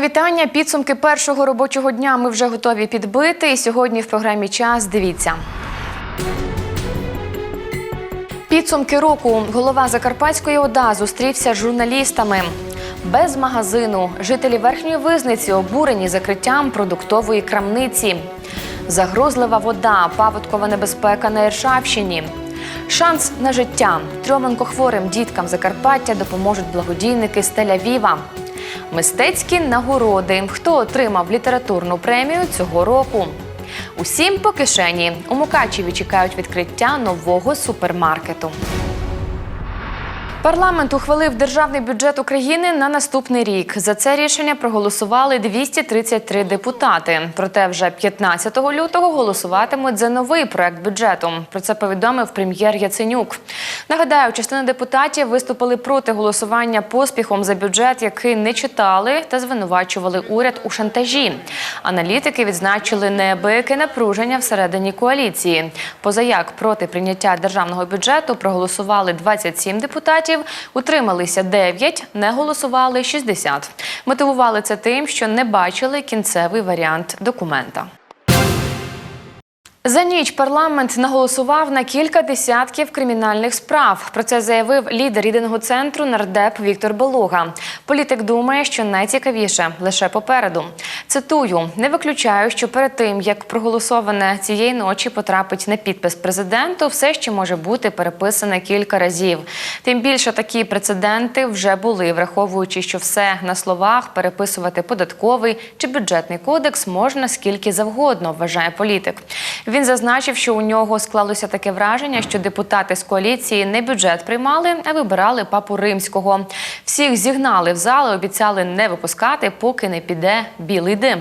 Вітання. Підсумки першого робочого дня ми вже готові підбити. І сьогодні в програмі час дивіться. Підсумки року голова Закарпатської ОДА зустрівся з журналістами. Без магазину жителі верхньої визниці обурені закриттям продуктової крамниці. Загрозлива вода, паводкова небезпека на Іршавщині. Шанс на життя трьом онкохворим діткам Закарпаття допоможуть благодійники з Тель-Авіва. Мистецькі нагороди. Хто отримав літературну премію цього року? Усім по кишені у Мукачеві чекають відкриття нового супермаркету. Парламент ухвалив державний бюджет України на наступний рік. За це рішення проголосували 233 депутати. Проте вже 15 лютого голосуватимуть за новий проект бюджету. Про це повідомив прем'єр Яценюк. Нагадаю, частина депутатів виступили проти голосування поспіхом за бюджет, який не читали та звинувачували уряд у шантажі. Аналітики відзначили неабияке напруження всередині коаліції. Позаяк проти прийняття державного бюджету проголосували 27 депутатів, утрималися 9, не голосували 60. Мотивували це тим, що не бачили кінцевий варіант документа. За ніч парламент наголосував на кілька десятків кримінальних справ. Про це заявив лідер єдиного центру нардеп Віктор Белуга. Політик думає, що найцікавіше лише попереду. Цитую: не виключаю, що перед тим як проголосоване цієї ночі потрапить на підпис президенту, все ще може бути переписане кілька разів. Тим більше такі прецеденти вже були, враховуючи, що все на словах переписувати податковий чи бюджетний кодекс можна скільки завгодно, вважає політик. Він зазначив, що у нього склалося таке враження, що депутати з коаліції не бюджет приймали, а вибирали папу римського. Всіх зігнали в зали, обіцяли не випускати, поки не піде білий дим.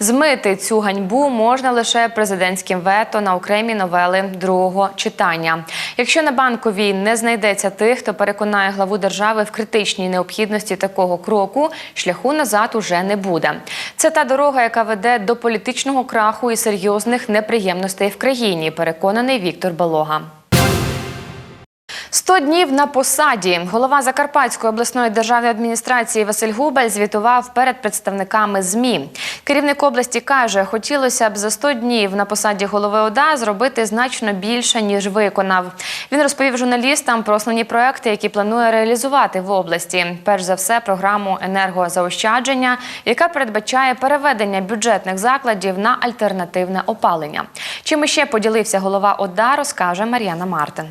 Змити цю ганьбу можна лише президентським вето на окремі новели другого читання. Якщо на банковій не знайдеться тих, хто переконає главу держави в критичній необхідності такого кроку, шляху назад уже не буде. Це та дорога, яка веде до політичного краху і серйозних неприємностей в країні, переконаний Віктор Балога. 100 днів на посаді. Голова Закарпатської обласної державної адміністрації Василь Губель звітував перед представниками ЗМІ. Керівник області каже, хотілося б за 100 днів на посаді голови ОДА зробити значно більше, ніж виконав. Він розповів журналістам про основні проекти, які планує реалізувати в області. Перш за все, програму енергозаощадження, яка передбачає переведення бюджетних закладів на альтернативне опалення. Чим іще поділився голова ОДА, розкаже Мар'яна Мартин.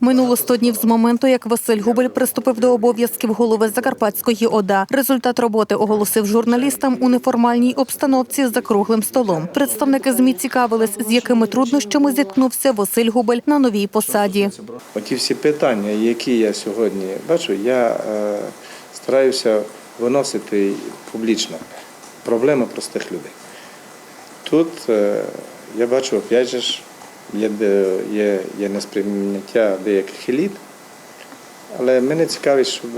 Минуло 100 днів з моменту, як Василь Губель приступив до обов'язків голови Закарпатської ОДА. Результат роботи оголосив журналістам у неформальній обстановці за круглим столом. Представники ЗМІ цікавились, з якими труднощами зіткнувся Василь Губель на новій посаді. Оті всі питання, які я сьогодні бачу, я е, стараюся виносити публічно проблеми простих людей. Тут е, я бачу, опять же, є, де- є, є несприйняття деяких еліт, але мене цікавить, щоб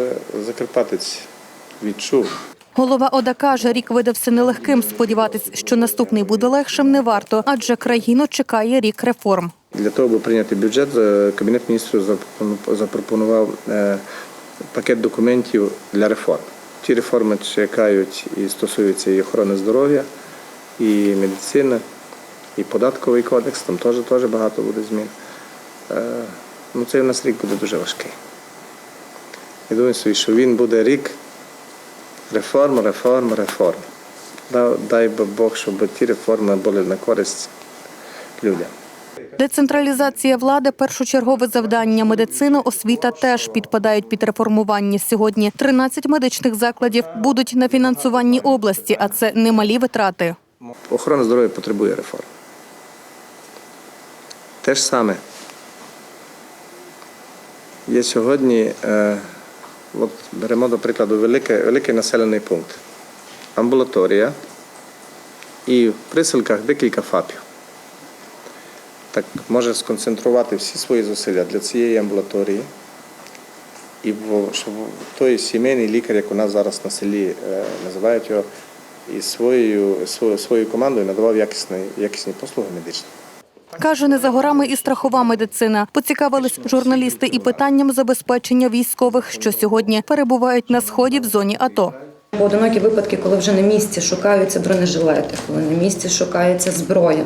Закарпатець відчув. Голова ОДА каже, рік видався нелегким. Сподіватись, що наступний буде легшим, не варто, адже країну чекає рік реформ. Для того, аби прийняти бюджет, е, Кабінет міністрів запропонував е, пакет документів для реформ. Ті реформи чекають і стосуються і охорони здоров'я, і медицини, і податковий кодекс, там теж, теж багато буде змін. Е, Ну, цей у нас рік буде дуже важкий. Я думаю, собі, що він буде рік реформ, реформ, реформ. Дай- Дай би Бог, щоб ті реформи були на користь людям. Децентралізація влади першочергове завдання. Медицина, освіта теж підпадають під реформування. Сьогодні 13 медичних закладів будуть на фінансуванні області, а це немалі витрати. Охорона здоров'я потребує реформ. Те ж саме. Є сьогодні, е, от беремо до прикладу великий, великий населений пункт, амбулаторія і в присилках декілька ФАПів. Так може сконцентрувати всі свої зусилля для цієї амбулаторії. І щоб той сімейний лікар, як у нас зараз на селі е, називають його, і своєю, своєю, своєю командою надавав якісні, якісні послуги медичні. Каже, не за горами і страхова медицина. Поцікавились журналісти і питанням забезпечення військових, що сьогодні перебувають на сході в зоні АТО. Поодинокі випадки, коли вже на місці шукаються бронежилети, коли на місці шукається зброя,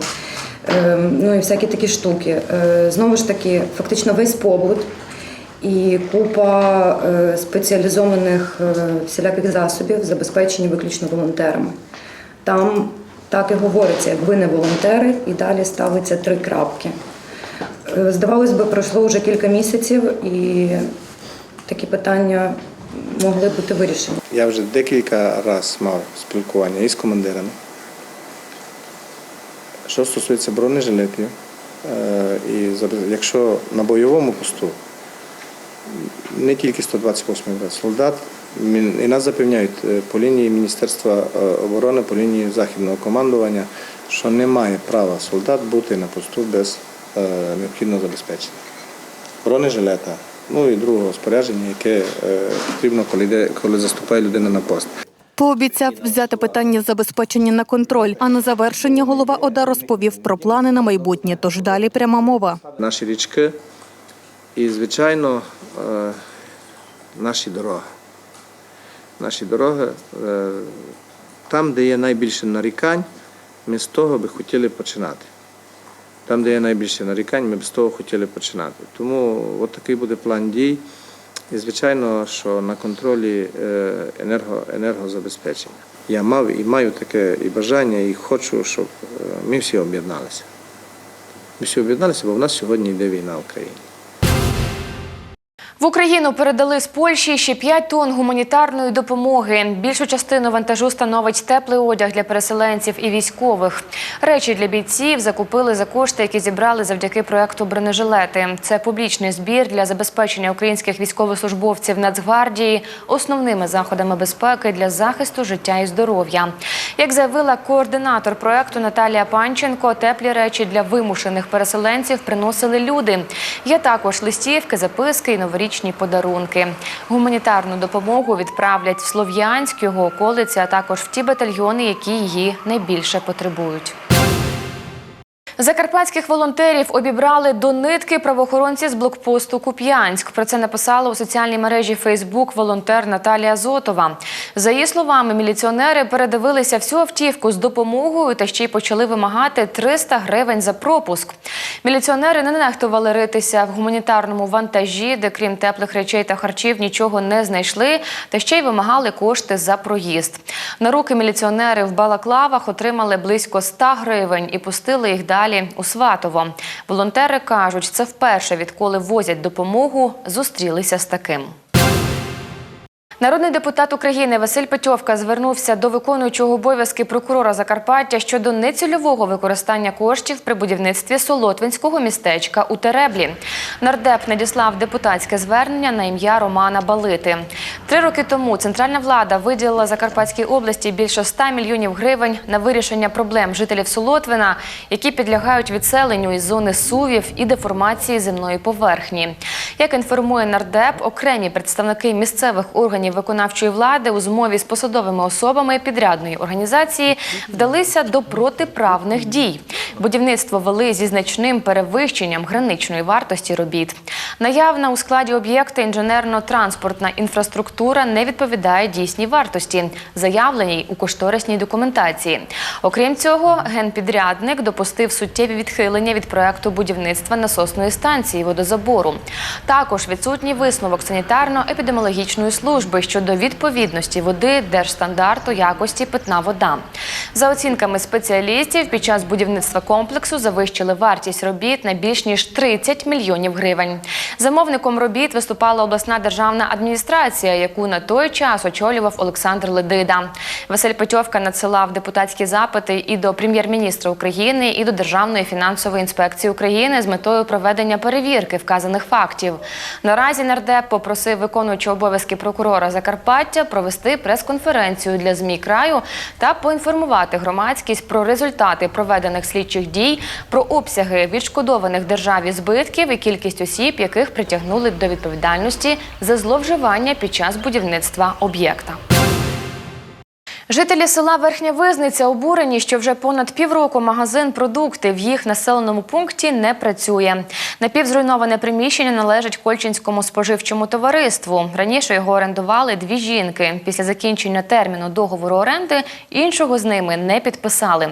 е, ну і всякі такі штуки. Е, Знову ж таки, фактично весь побут і купа е, спеціалізованих е, всіляких засобів забезпечені виключно волонтерами. Там так і говориться, як ви не волонтери, і далі ставиться три крапки. Е, Здавалось би, пройшло вже кілька місяців, і такі питання могли бути вирішені. Я вже декілька разів мав спілкування із командирами. Що стосується бронежилетів, е, і якщо на бойовому посту не тільки 128 брат, солдат, і нас запевняють е, по лінії Міністерства е, оборони, по лінії західного командування, що немає права солдат бути на посту без е, необхідного забезпечення. Бронежилета, ну і другого спорядження, яке потрібно, коли, йде, коли заступає людина на пост. Пообіцяв взяти питання забезпечення на контроль. А на завершення голова ОДА розповів про плани на майбутнє. Тож далі пряма мова. наші річки і, звичайно, наші дороги. Наші дороги, е, там, де є найбільше нарікань, ми з того би хотіли починати. Там, де є найбільше нарікань, ми б з того хотіли починати. Тому от такий буде план дій. І, звичайно, що на контролі е, енерго, енергозабезпечення. Я мав і маю таке і бажання, і хочу, щоб е, ми всі об'єдналися. Ми всі об'єдналися, бо в нас сьогодні йде війна в Україні. В Україну передали з Польщі ще 5 тонн гуманітарної допомоги. Більшу частину вантажу становить теплий одяг для переселенців і військових. Речі для бійців закупили за кошти, які зібрали завдяки проекту бронежилети. Це публічний збір для забезпечення українських військовослужбовців Нацгвардії основними заходами безпеки для захисту життя і здоров'я. Як заявила координатор проекту Наталія Панченко, теплі речі для вимушених переселенців приносили люди. Є також листівки, записки і новорічні подарунки. Гуманітарну допомогу відправлять в Слов'янськ, його околиці, а також в ті батальйони, які її найбільше потребують. Закарпатських волонтерів обібрали до нитки правоохоронці з блокпосту Куп'янськ. Про це написала у соціальній мережі Фейсбук волонтер Наталія Зотова. За її словами, міліціонери передивилися всю автівку з допомогою та ще й почали вимагати 300 гривень за пропуск. Міліціонери не нехтували ритися в гуманітарному вантажі, де крім теплих речей та харчів нічого не знайшли, та ще й вимагали кошти за проїзд. На руки міліціонери в балаклавах отримали близько 100 гривень і пустили їх далі у Сватово. Волонтери кажуть, це вперше, відколи возять допомогу, зустрілися з таким. Народний депутат України Василь Петьовка звернувся до виконуючого обов'язки прокурора Закарпаття щодо нецільового використання коштів при будівництві Солотвинського містечка у Тереблі. Нардеп надіслав депутатське звернення на ім'я Романа Балити. Три роки тому центральна влада виділила Закарпатській області більше 100 мільйонів гривень на вирішення проблем жителів Солотвина, які підлягають відселенню із зони сувів і деформації земної поверхні. Як інформує нардеп, окремі представники місцевих органів виконавчої влади у змові з посадовими особами підрядної організації вдалися до протиправних дій. Будівництво вели зі значним перевищенням граничної вартості робіт. Наявна у складі об'єкта інженерно-транспортна інфраструктура не відповідає дійсній вартості, заявленій у кошторисній документації. Окрім цього, генпідрядник допустив суттєві відхилення від проекту будівництва насосної станції водозабору. Також відсутній висновок санітарно-епідеміологічної служби щодо відповідності води держстандарту якості питна вода. За оцінками спеціалістів, під час будівництва комплексу завищили вартість робіт на більш ніж 30 мільйонів гривень. Замовником робіт виступала обласна державна адміністрація, яку на той час очолював Олександр Ледида. Василь Петьовка надсилав депутатські запити і до прем'єр-міністра України, і до Державної фінансової інспекції України з метою проведення перевірки вказаних фактів. Наразі нардеп попросив виконуючого обов'язки прокурора Закарпаття провести прес-конференцію для ЗМІ краю та поінформувати громадськість про результати проведених слідчих дій, про обсяги відшкодованих державі збитків і кількість осіб, яких притягнули до відповідальності за зловживання під час будівництва об'єкта. Жителі села Верхня Визниця обурені, що вже понад півроку магазин продукти в їх населеному пункті не працює. Напівзруйноване приміщення належить Кольчинському споживчому товариству. Раніше його орендували дві жінки. Після закінчення терміну договору оренди іншого з ними не підписали.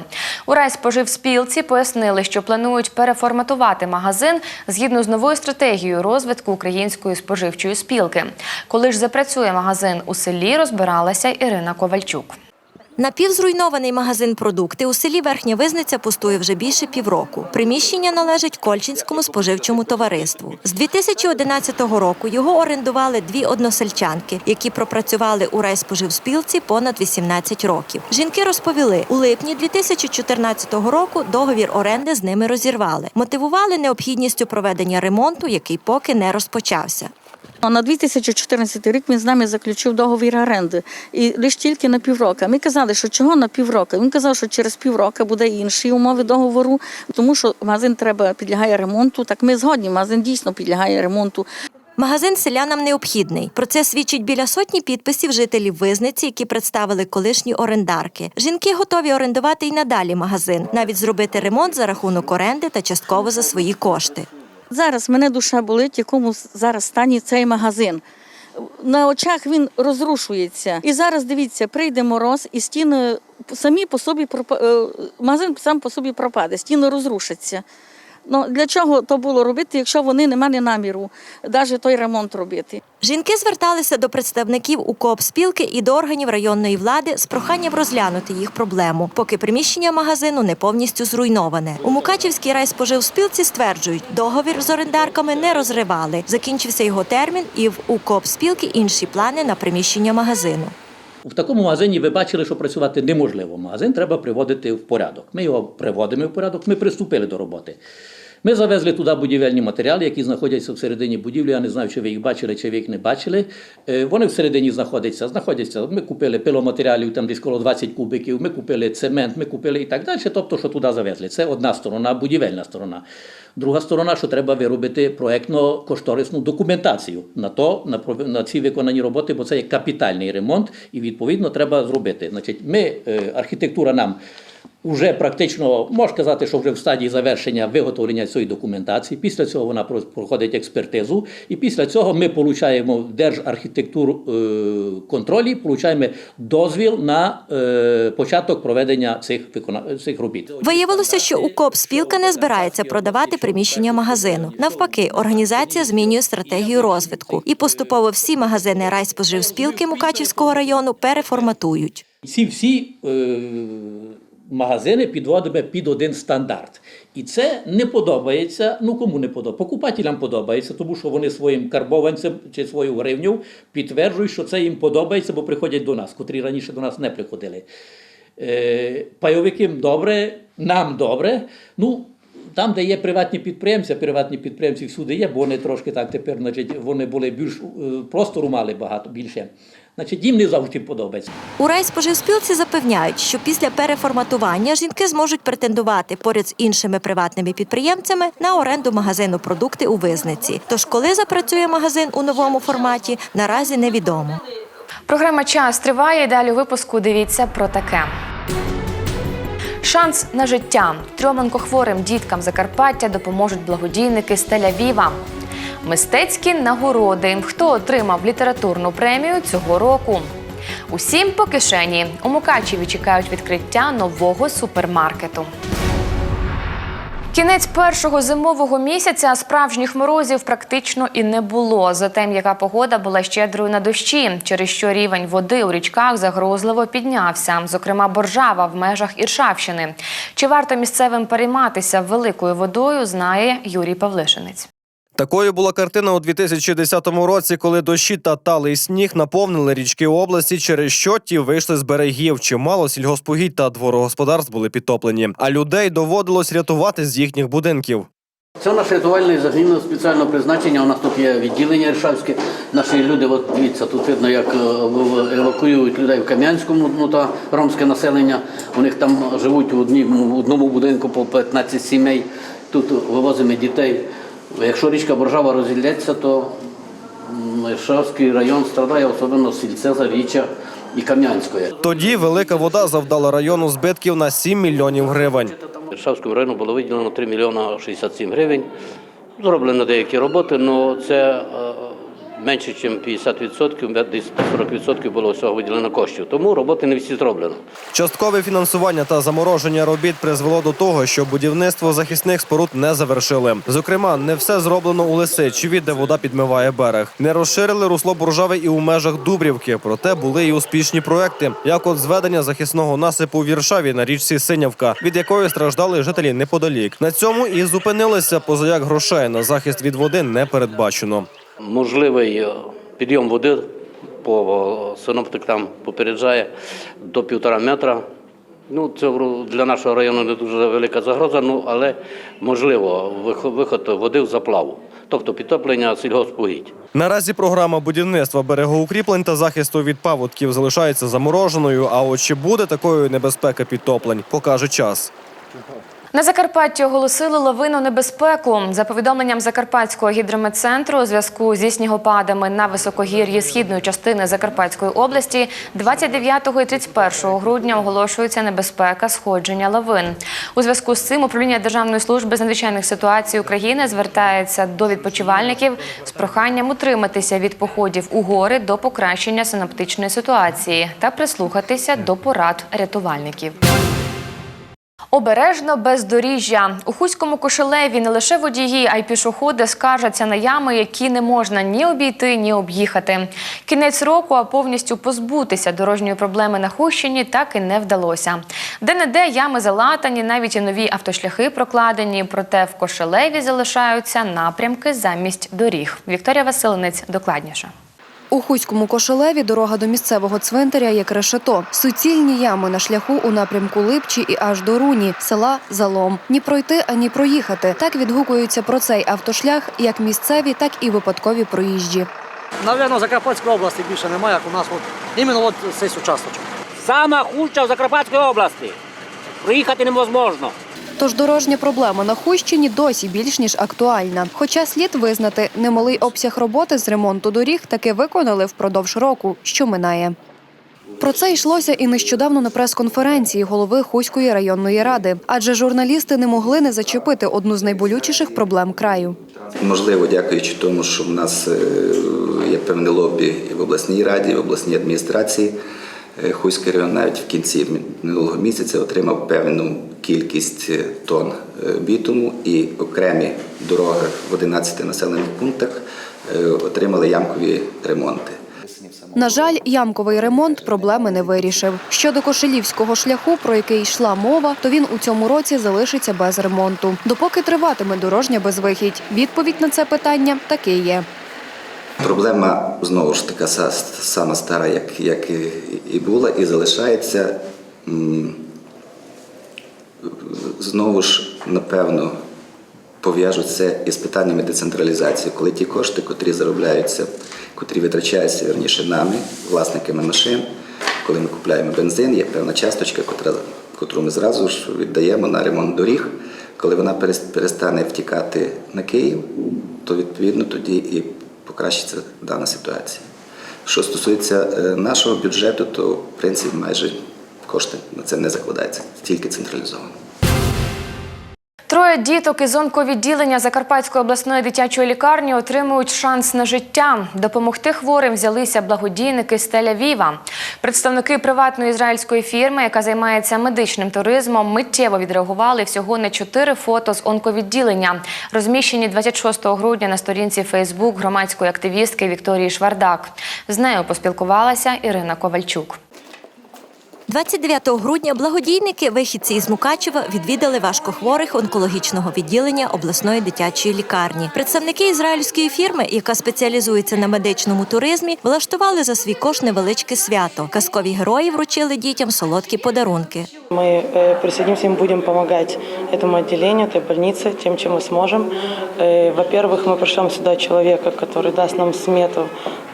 У райспоживспілці пояснили, що планують переформатувати магазин згідно з новою стратегією розвитку української споживчої спілки. Коли ж запрацює магазин у селі, розбиралася Ірина Ковальчук. Напівзруйнований магазин продукти у селі Верхня Визниця пустує вже більше півроку. Приміщення належить Кольчинському споживчому товариству. З 2011 року його орендували дві односельчанки, які пропрацювали у райспоживспілці понад 18 років. Жінки розповіли, у липні 2014 року договір оренди з ними розірвали. Мотивували необхідністю проведення ремонту, який поки не розпочався. А На 2014 рік він з нами заключив договір оренди і лише тільки на півроку. Ми казали, що чого на півроку. Він казав, що через півроку буде інші умови договору, тому що магазин треба підлягає ремонту. Так ми згодні, магазин дійсно підлягає ремонту. Магазин селянам необхідний. Про це свідчить біля сотні підписів жителів Визниці, які представили колишні орендарки. Жінки готові орендувати й надалі магазин, навіть зробити ремонт за рахунок оренди та частково за свої кошти. Зараз мене душа болить, в якому зараз стані цей магазин. На очах він розрушується. І зараз дивіться, прийде мороз, і стіни самі по собі е, магазин сам по собі пропаде, стіни розрушаться. Ну для чого то було робити, якщо вони не мали наміру навіть той ремонт робити? Жінки зверталися до представників УКОП спілки і до органів районної влади з проханням розглянути їх проблему, поки приміщення магазину не повністю зруйноване. У Мукачівській райспоживспілці стверджують, договір з орендарками не розривали. Закінчився його термін, і в УКОП спілки інші плани на приміщення магазину. В такому магазині ви бачили, що працювати неможливо. Магазин треба приводити в порядок. Ми його приводимо в порядок, ми приступили до роботи. Ми завезли туди будівельні матеріали, які знаходяться всередині будівлі. Я не знаю, чи ви їх бачили, чи ви їх не бачили. Е, Вони всередині знаходяться. знаходяться. Ми купили пиломатеріалів, там десь коло 20 кубиків, ми купили цемент, ми купили і так далі. Тобто, що туди завезли. Це одна сторона, будівельна сторона. Друга сторона, що треба виробити проектно-кошторисну документацію на то, на, на ці виконані роботи, бо це є капітальний ремонт, і відповідно треба зробити. Значить, ми, е, архітектура нам вже практично можна сказати, що вже в стадії завершення виготовлення цієї документації. Після цього вона проходить експертизу, і після цього ми получаємо в Держархітектур е, контролі, получаємо дозвіл на е, початок проведення цих цих робіт. Виявилося, що УКОП спілка не збирається продавати приміщення магазину. Навпаки, організація змінює стратегію розвитку і поступово всі магазини райспоживспілки Мукачівського району переформатують. Ці всі е, магазини підводимо під один стандарт. І це не подобається. Ну кому не подобається? Покупателям подобається, тому що вони своїм карбованцем чи свою гривню підтверджують, що це їм подобається, бо приходять до нас, котрі раніше до нас не приходили. Е, пайовикам добре, нам добре. Ну, там, де є приватні підприємці, приватні підприємці всюди є, бо вони трошки так тепер, значить, вони були більш е, простору мали багато більше. Значить, їм не завжди подобається. У райспоживспілці запевняють, що після переформатування жінки зможуть претендувати поряд з іншими приватними підприємцями на оренду магазину продукти у Визниці. Тож, коли запрацює магазин у новому форматі, наразі невідомо. Програма Час триває. Далі у випуску дивіться про таке. Шанс на життя трьом онкохворим діткам Закарпаття допоможуть благодійники з Тель-Авіва. Мистецькі нагороди. Хто отримав літературну премію цього року? Усім по кишені. У Мукачеві чекають відкриття нового супермаркету. Кінець першого зимового місяця справжніх морозів практично і не було. Зате м'яка погода була щедрою на дощі, через що рівень води у річках загрозливо піднявся, зокрема боржава в межах Іршавщини. Чи варто місцевим перейматися великою водою, знає Юрій Павлишинець. Такою була картина у 2010 році, коли дощі та талий сніг наповнили річки області, через що ті вийшли з берегів. Чимало сільгоспогідь та дворогосподарств були підтоплені, а людей доводилось рятувати з їхніх будинків. Це наш рятувальний загін спеціального призначення. У нас тут є відділення Іршавське. Наші люди, от дивіться, тут видно, як е, евакуюють людей в Кам'янському, ну та ромське населення. У них там живуть в одному будинку по 15 сімей. Тут вивозимо дітей. Якщо річка Боржава розілється, то м, район страдає, особливо сільце, Заріччя. і Кам'янської. Тоді велика вода завдала району збитків на 7 мільйонів гривень. Іршавському району було виділено 3 мільйона 67 гривень. Зроблено деякі роботи, але це е, менше, ніж 50%, десь 40% було всього виділено коштів. Тому роботи не всі зроблено. Часткове фінансування та замороження робіт призвело до того, що будівництво захисних споруд не завершили. Зокрема, не все зроблено у Лисичеві, де вода підмиває берег. Не розширили русло Буржави і у межах Дубрівки. Проте були і успішні проекти, як от зведення захисного насипу в Віршаві на річці Синявка, від якої страждали жителі неподалік. На цьому і зупинилися, поза як грошей на захист від води не передбачено. Можливий е, підйом води по синоптик там попереджає до півтора метра. Ну, це для нашого району не дуже велика загроза, ну але можливо виход води в заплаву, тобто підтоплення сільгоспугідь. Наразі програма будівництва берегоукріплень та захисту від паводків залишається замороженою. А от чи буде такою небезпека підтоплень, покаже час. На Закарпатті оголосили лавину небезпеку. За повідомленням Закарпатського гідрометцентру, у зв'язку зі снігопадами на високогір'ї східної частини Закарпатської області 29 і 31 грудня оголошується небезпека сходження лавин. У зв'язку з цим управління Державної служби з надзвичайних ситуацій України звертається до відпочивальників з проханням утриматися від походів у гори до покращення синоптичної ситуації та прислухатися до порад рятувальників. Обережно бездоріжжя. У Хуському кошелеві не лише водії, а й пішоходи скаржаться на ями, які не можна ні обійти, ні об'їхати. Кінець року, а повністю позбутися дорожньої проблеми на Хущині так і не вдалося. Де-не-де ями залатані, навіть і нові автошляхи прокладені, проте в кошелеві залишаються напрямки замість доріг. Вікторія Василинець докладніше. У Хуському кошелеві дорога до місцевого цвинтаря як решето. Суцільні ями на шляху у напрямку Липчі і аж до Руні, села Залом. Ні пройти, ані проїхати. Так відгукуються про цей автошлях як місцеві, так і випадкові проїжджі. Навірно, Закарпатської області більше немає, як у нас от, іменно от цей участочок. Сама хуща в Закарпатській області. Проїхати неможливо. Тож дорожня проблема на Хущині досі більш ніж актуальна. Хоча слід визнати, немалий обсяг роботи з ремонту доріг таки виконали впродовж року, що минає. Про це йшлося і нещодавно на прес-конференції голови Хуської районної ради, адже журналісти не могли не зачепити одну з найболючіших проблем краю. Можливо, дякуючи тому, що в нас е, є певне лобі і в обласній раді, і в обласній адміністрації. Е, Хуський район навіть в кінці минулого місяця отримав певну кількість е, тонн е, бітуму і окремі дороги в 11 населених пунктах отримали ямкові ремонти. На жаль, ямковий ремонт проблеми не вирішив. Щодо кошелівського шляху, про який йшла мова, то він у цьому році залишиться без ремонту. Допоки триватиме дорожня безвихідь. Відповідь на це питання таки є. Проблема знову ж така сама стара, як, як і- була, і залишається. Знову ж, напевно, пов'яжуть це із питаннями децентралізації, коли ті кошти, котрі заробляються, котрі витрачаються верніше нами, власниками машин, коли ми купуємо бензин, є певна часточка, котра, котру ми зразу ж віддаємо на ремонт доріг. Коли вона перестане втікати на Київ, то відповідно тоді і покращиться дана ситуація. Що стосується е, нашого бюджету, то в принципі майже кошти на це не закладаються, тільки централізовано. Троє діток із онковідділення Закарпатської обласної дитячої лікарні отримують шанс на життя. Допомогти хворим взялися благодійники з Тель-Авіва. Представники приватної ізраїльської фірми, яка займається медичним туризмом, миттєво відреагували всього на чотири фото з онковідділення, розміщені 26 грудня на сторінці Фейсбук громадської активістки Вікторії Швардак. З нею поспілкувалася Ірина Ковальчук. 29 грудня благодійники, вихідці із Мукачева, відвідали важкохворих онкологічного відділення обласної дитячої лікарні. Представники ізраїльської фірми, яка спеціалізується на медичному туризмі, влаштували за свій кошт невеличке свято. Казкові герої вручили дітям солодкі подарунки. Мы э, присоединимся и будем помогать этому отделению, этой больнице, тем, чем мы сможем. Э, Во-первых, мы пришлем сюда человека, который даст нам смету,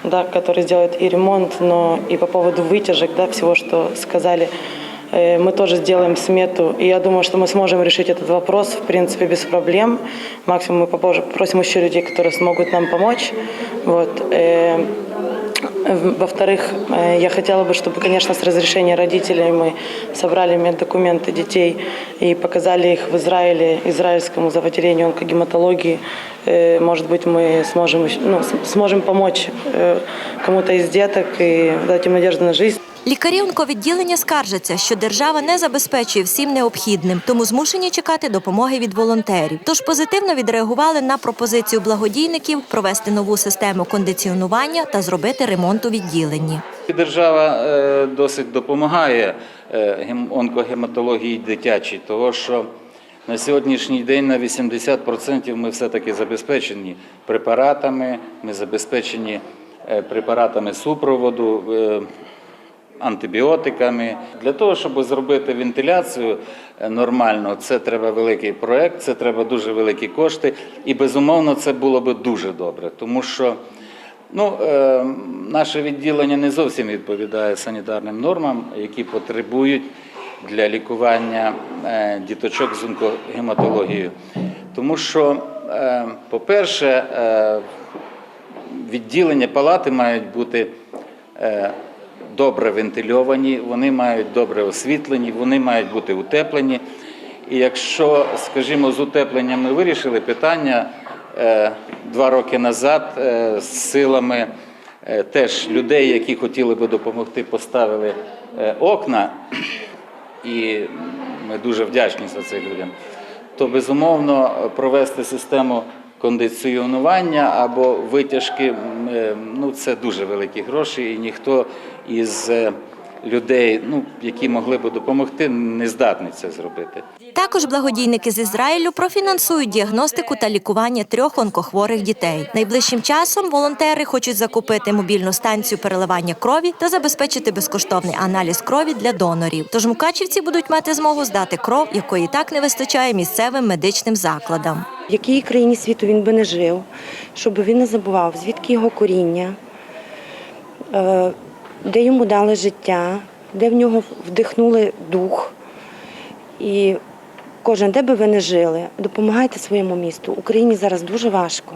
да, который сделает и ремонт, но и по поводу вытяжек, да, всего, что сказали, э, мы тоже сделаем смету. И я думаю, что мы сможем решить этот вопрос, в принципе, без проблем. Максимум мы попозже просим еще людей, которые смогут нам помочь. Вот. Э, Э, Во-вторых, э, я хотела бы, чтобы, конечно, с разрешения родителей мы собрали меддокументы детей и показали их в Израиле, израильскому заводерению онкогематологии. Э, Может быть, мы сможем, ещё- ну, с- сможем помочь э, кому-то из деток и дать им надежду на жизнь. Лікарі онковідділення скаржаться, що держава не забезпечує всім необхідним, тому змушені чекати допомоги від волонтерів. Тож позитивно відреагували на пропозицію благодійників провести нову систему кондиціонування та зробити ремонт у відділенні. Держава е, досить допомагає е, гем- онкогематології дитячій, того що на сьогоднішній день на 80% ми все-таки забезпечені препаратами, ми забезпечені е, препаратами супроводу. Антибіотиками. Для того, щоб зробити вентиляцію е, нормально, це треба великий проект, це треба дуже великі кошти, і безумовно це було би дуже добре, тому що Ну, е, наше відділення не зовсім відповідає санітарним нормам, які потребують для лікування е, діточок з онкогематологією. Тому що, е, по-перше, е, відділення палати мають бути е, добре вентильовані, вони мають добре освітлені, вони мають бути утеплені. І якщо, скажімо, з утепленням ми вирішили питання е, два роки назад е, з силами е, теж людей, які хотіли би допомогти, поставили окна, і ми дуже вдячні за це людям, то безумовно провести систему кондиціонування або витяжки, е, ну це дуже великі гроші, і ніхто із е, людей, ну які могли би допомогти, не здатний це зробити. Також благодійники з Ізраїлю профінансують діагностику та лікування трьох онкохворих дітей. Найближчим часом волонтери хочуть закупити мобільну станцію переливання крові та забезпечити безкоштовний аналіз крові для донорів. Тож мукачівці будуть мати змогу здати кров, якої так не вистачає місцевим медичним закладам. в якій країні світу він би не жив, щоб він не забував, звідки його коріння, е, де йому дали життя, де в нього вдихнули дух. І кожен, де би ви не жили, допомагайте своєму місту. Україні зараз дуже важко.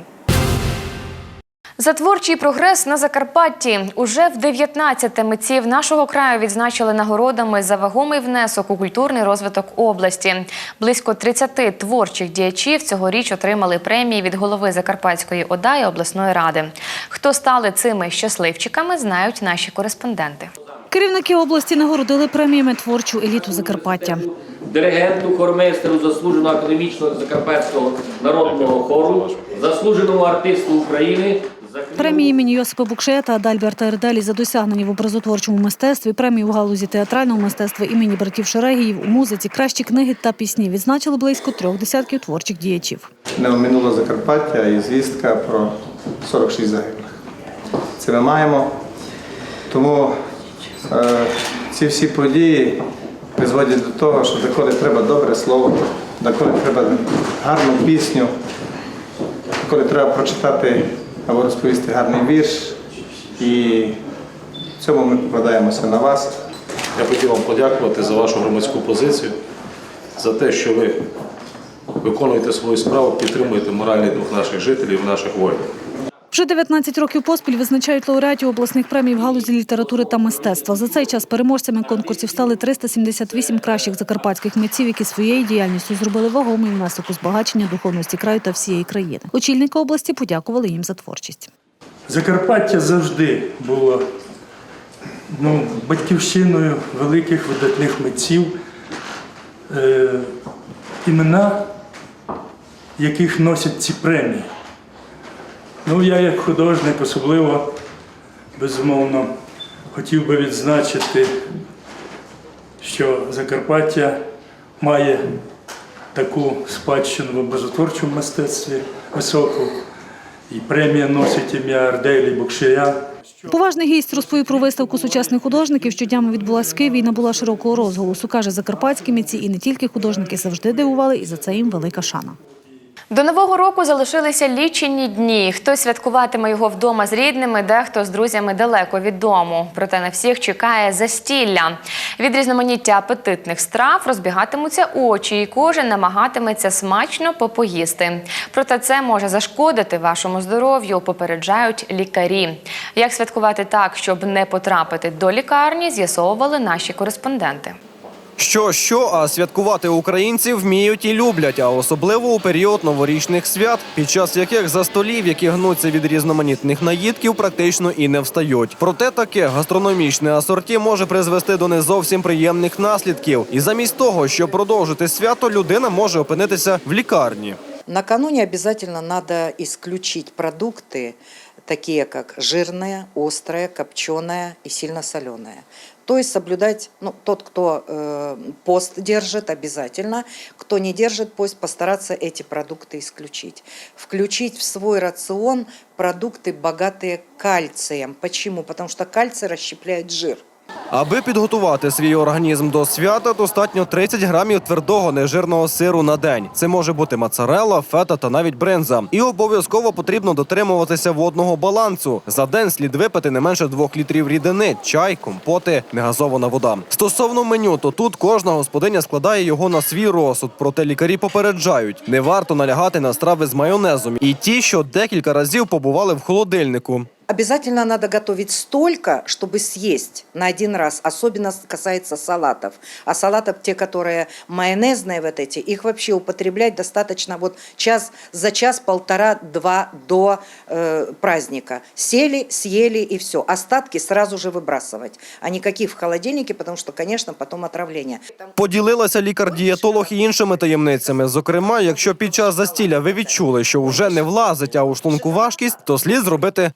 За творчий прогрес на Закарпатті уже в 19 митців нашого краю відзначили нагородами за вагомий внесок у культурний розвиток області. Близько 30 творчих діячів цьогоріч отримали премії від голови Закарпатської ОДА і обласної ради. Хто стали цими щасливчиками, знають наші кореспонденти. Керівники області нагородили преміями творчу еліту Закарпаття. Диригенту, хормейстеру, заслуженого академічного закарпатського народного хору, заслуженому артисту України. Премії імені Йосипа Букшея та Адальберта Ерделі за досягнення в образотворчому мистецтві, премії в галузі театрального мистецтва імені братів Шерегіїв у музиці, кращі книги та пісні відзначили близько трьох десятків творчих діячів. Не оминуло Закарпаття і звістка про 46 загиблих. Це ми маємо. Тому е, ці всі події призводять до того, що деколи треба добре слово, деколи треба гарну пісню, коли треба прочитати або розповісти гарний вірш. І в цьому ми покладаємося на вас. Я хотів вам подякувати за вашу громадську позицію, за те, що ви виконуєте свою справу, підтримуєте моральний дух наших жителів, наших воїнів. Вже 19 років поспіль визначають лауреатів обласних премій в галузі літератури та мистецтва. За цей час переможцями конкурсів стали 378 кращих закарпатських митців, які своєю діяльністю зробили вагомий внесок у збагачення духовності краю та всієї країни. Очільники області подякували їм за творчість. Закарпаття завжди було ну, батьківщиною великих видатних митців, е, імена яких носять ці премії. Ну, я як художник особливо, безумовно, хотів би відзначити, що Закарпаття має таку спадщину в образотворчому мистецтві високу. І премія носить ім'я Арделі Букшея. Поважний гість розповів про виставку сучасних художників, що днями відбулась в Києві і набула широкого розголосу. Каже, закарпатські митці і не тільки художники завжди дивували, і за це їм велика шана. До нового року залишилися лічені дні. Хтось святкуватиме його вдома з рідними, дехто з друзями далеко від дому. Проте на всіх чекає застілля. Від різноманіття апетитних страв розбігатимуться очі, і кожен намагатиметься смачно попоїсти. Проте це може зашкодити вашому здоров'ю, попереджають лікарі. Як святкувати так, щоб не потрапити до лікарні, з'ясовували наші кореспонденти. Що, що, а святкувати українці вміють і люблять, а особливо у період новорічних свят, під час яких за столів, які гнуться від різноманітних наїдків, практично і не встають. Проте таке гастрономічне асорті може призвести до не зовсім приємних наслідків. І замість того, щоб продовжити свято, людина може опинитися в лікарні. Накануне обязательно надо исключить продукты, такие как жирное, острое, копченое и сильно соленое. То есть соблюдать, ну, тот, кто э, пост держит, обязательно, кто не держит пост, постараться эти продукты исключить. Включить в свой рацион продукты, богатые кальцием. Почему? Потому что кальций расщепляет жир. Аби підготувати свій організм до свята, достатньо 30 грамів твердого нежирного сиру на день. Це може бути моцарелла, фета та навіть бринза. І обов'язково потрібно дотримуватися водного балансу. За день слід випити не менше 2 літрів рідини, чай, компоти, негазована вода. Стосовно меню, то тут кожна господиня складає його на свій розсуд. Проте лікарі попереджають, не варто налягати на страви з майонезом і ті, що декілька разів побували в холодильнику. Обязательно надо готовить столько, чтобы съесть на один раз. Особенно касается салатов. А салатов, те, которые майонезные вот эти, их вообще употреблять достаточно вот час за час, полтора, два до э, праздника. Сели, съели и все. Остатки сразу же выбрасывать. А никаких в холодильнике, потому что, конечно, потом отравление. Поділилася лікар-дієтолог і іншими таємницями. Зокрема, якщо під час застілля ви відчули, що вже не влазить, а у шлунку важкість, то слід зробити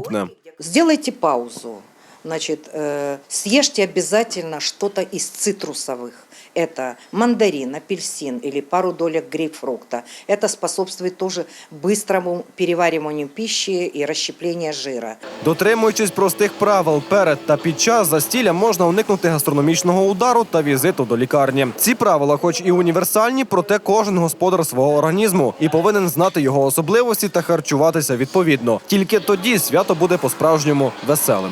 наступне. Сделайте паузу Значит, э, съешьте обязательно что-то из цитрусовых. Это мандарин, апельсин или пару долек грейпфрукта. Это способствует тоже быстрому перевариванию пищи и расщеплению жира. Дотримуючись простих правил перед та під час застілля можна уникнути гастрономічного удару та візиту до лікарні. Ці правила, хоч і універсальні, проте кожен господар свого організму і повинен знати його особливості та харчуватися відповідно. Тільки тоді свято буде по-справжньому веселим.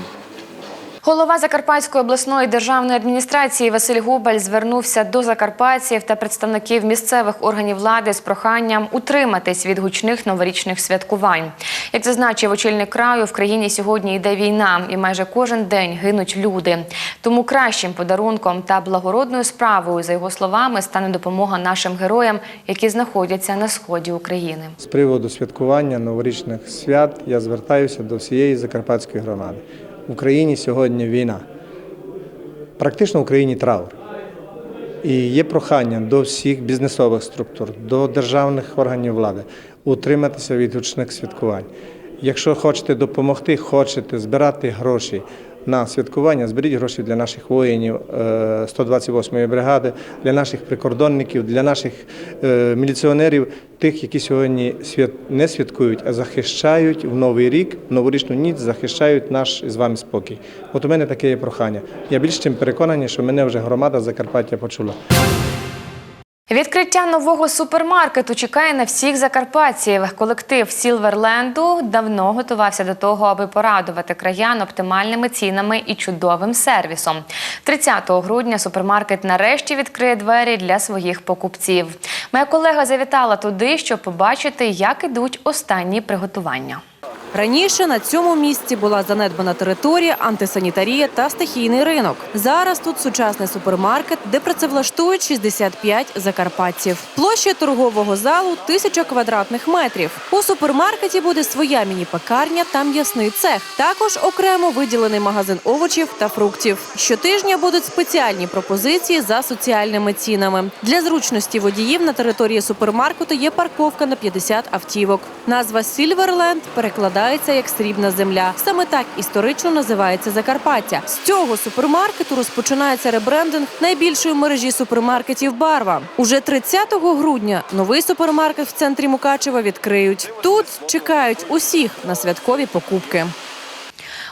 Голова Закарпатської обласної державної адміністрації Василь Губаль звернувся до закарпатців та представників місцевих органів влади з проханням утриматись від гучних новорічних святкувань. Як зазначив очільник краю, в країні сьогодні йде війна, і майже кожен день гинуть люди. Тому кращим подарунком та благородною справою, за його словами, стане допомога нашим героям, які знаходяться на сході України. З приводу святкування новорічних свят я звертаюся до всієї закарпатської громади. В Україні сьогодні війна. Практично в Україні траур. І є прохання до всіх бізнесових структур, до державних органів влади утриматися від гучних святкувань. Якщо хочете допомогти, хочете збирати гроші на святкування, зберіть гроші для наших воїнів е, 128-ї бригади, для наших прикордонників, для наших е, міліціонерів, тих, які сьогодні не святкують, а захищають в новий рік, в новорічну ніч, захищають наш з вами спокій. От у мене таке є прохання. Я більш чим переконаний, що мене вже громада Закарпаття почула. Відкриття нового супермаркету чекає на всіх закарпатців. Колектив Сілверленду давно готувався до того, аби порадувати краян оптимальними цінами і чудовим сервісом. 30 грудня супермаркет нарешті відкриє двері для своїх покупців. Моя колега завітала туди, щоб побачити, як ідуть останні приготування. Раніше на цьому місці була занедбана територія, антисанітарія та стихійний ринок. Зараз тут сучасний супермаркет, де працевлаштують 65 закарпатців. Площа торгового залу тисяча квадратних метрів. У супермаркеті буде своя міні-пекарня та м'ясний цех. Також окремо виділений магазин овочів та фруктів. Щотижня будуть спеціальні пропозиції за соціальними цінами. Для зручності водіїв на території супермаркету є парковка на 50 автівок. Назва Сільверленд перекладається як срібна земля. Саме так історично називається Закарпаття. З цього супермаркету розпочинається ребрендинг найбільшої мережі супермаркетів Барва. Уже 30 грудня новий супермаркет в центрі Мукачева відкриють. Тут чекають усіх на святкові покупки.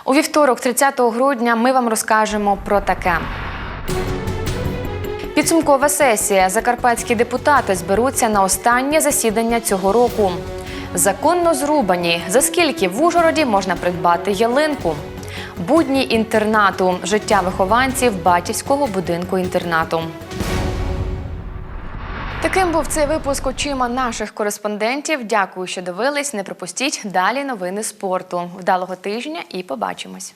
У вівторок, 30 грудня, ми вам розкажемо про таке. Підсумкова сесія. Закарпатські депутати зберуться на останнє засідання цього року. Законно зрубані. За скільки в Ужгороді можна придбати ялинку? Будні інтернату. Життя вихованців батьківського будинку інтернату. Таким був цей випуск очима наших кореспондентів. Дякую, що дивились. Не пропустіть далі новини спорту. Вдалого тижня і побачимось.